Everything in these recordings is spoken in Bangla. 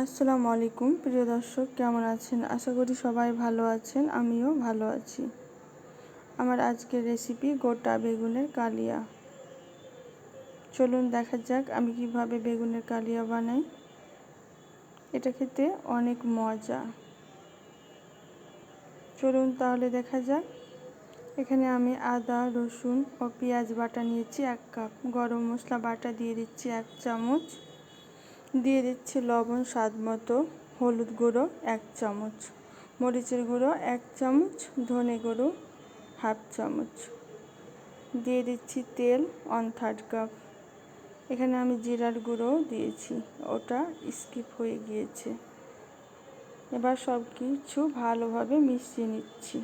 আসসালামু আলাইকুম, প্রিয় দর্শক, কেমন আছেন? আশা করি সবাই ভালো আছেন, আমিও ভালো আছি। আমার আজকের রেসিপি গোটা বেগুনের কালিয়া। চলুন দেখা যাক আমি কীভাবে বেগুনের কালিয়া বানাই। এটা খেতে অনেক মজা। চলুন তাহলে দেখা যাক। এখানে আমি আদা, রসুন ও পেঁয়াজ বাটা নিয়েছি এক কাপ। গরম মশলা বাটা দিয়ে দিচ্ছি এক চামচ। দিয়ে দিচ্ছি লবণ স্বাদ মতো, হলুদ গুঁড়ো এক চামচ, মরিচের গুঁড়ো এক চামচ, ধনে গুঁড়ো হাফ চামচ। দিয়ে দিচ্ছি তেল ওয়ান থার্ড কাপ এখানে আমি জিরার গুঁড়োও দিয়েছি, ওটা স্কিপ হয়ে গিয়েছে। এবার সব কিছু ভালোভাবে মিশিয়ে নিচ্ছি।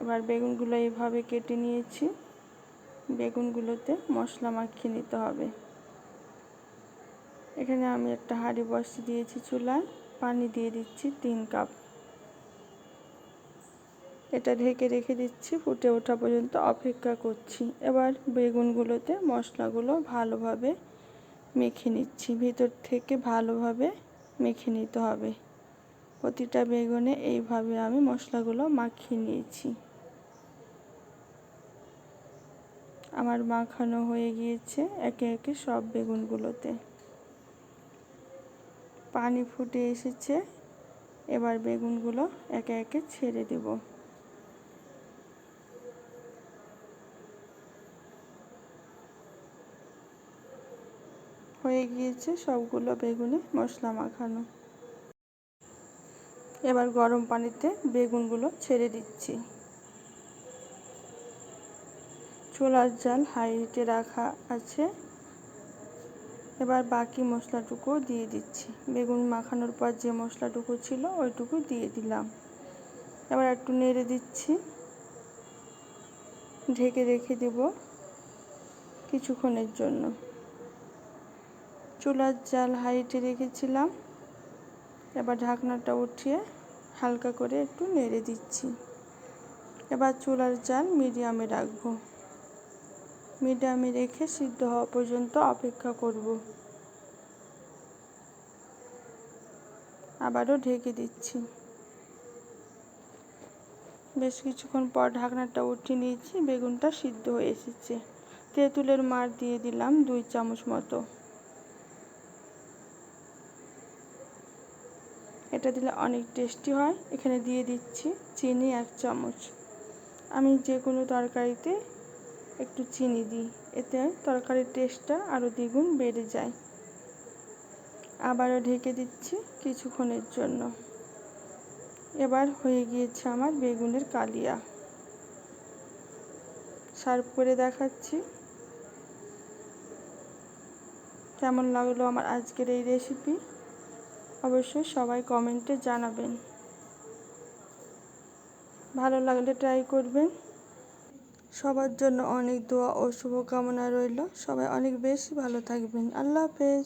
এবার বেগুনগুলো এইভাবে কেটে নিয়েছি। বেগুনগুলোতে মশলা মাখিয়ে নিতে হবে। এখানে আমি একটা হাঁড়ি বসিয়ে দিয়েছি চুলায়। পানি দিয়ে দিচ্ছি তিন কাপ। এটা ঢেকে রেখে দিচ্ছি, ফুটে ওঠা পর্যন্ত অপেক্ষা করছি। এবার বেগুনগুলোতে মশলাগুলো ভালোভাবে মেখে নিচ্ছি। ভিতর থেকে ভালোভাবে মেখে নিতে হবে। প্রতিটা বেগুনে এইভাবে আমি মশলাগুলো মাখিয়ে নিয়েছি। আমার মাখানো হয়ে গিয়েছে একে একে সব বেগুনগুলোতে। পানি ফুটে এসেছে। এবার বেগুনগুলো একে একে ছেড়ে দেব। হয়ে গিয়েছে সবগুলো বেগুনে মশলা মাখানো। এবার গরম পানিতে বেগুনগুলো ছেড়ে দিচ্ছি। চোলার জাল হাই হিটে রাখা আছে। এবার বাকি মশলাটুকু দিয়ে দিচ্ছি। বেগুন মাখানোর পর যে মশলাটুকু ছিল ওইটুকু দিয়ে দিলাম। এবার একটু নেড়ে দিচ্ছি। ঢেকে রেখে দেব কিছুক্ষণের জন্য। চুলার জাল হাইটে রেখেছিলাম। এবার ঢাকনাটা উঠিয়ে হালকা করে একটু নেড়ে দিচ্ছি। এবার চুলার জাল মিডিয়ামে রাখব। মিডিয়ামে রেখে সিদ্ধ হওয়া পর্যন্ত অপেক্ষা করব। আবারও ঢেকে দিচ্ছি। বেশ কিছুক্ষণ পর ঢাকনাটা উঠিয়ে নিয়েছি, বেগুনটা সিদ্ধ হয়ে এসেছে। তেঁতুলের মার দিয়ে দিলাম দুই চামচ মতো। এটা দিলে অনেক টেস্টি হয়। এখানে দিয়ে দিচ্ছি চিনি এক চামচ। আমি যে কোনো তরকারিতে একটু চিনি দিই, এতে তরকারির টেস্টটা আরও দ্বিগুণ বেড়ে যায়। আবারও ঢেকে দিচ্ছি কিছুক্ষণের জন্য। এবার হয়ে গিয়েছে আমার বেগুনের কালিয়া। সার্ভ করে দেখাচ্ছি। কেমন লাগল আমার আজকের এই রেসিপি অবশ্যই সবাই কমেন্টে জানাবেন। ভালো লাগলে ট্রাই করবেন। সবার জন্য অনেক দোয়া ও শুভকামনা রইল। সবাই অনেক বেশি ভালো থাকবেন। আল্লাহ হাফেজ।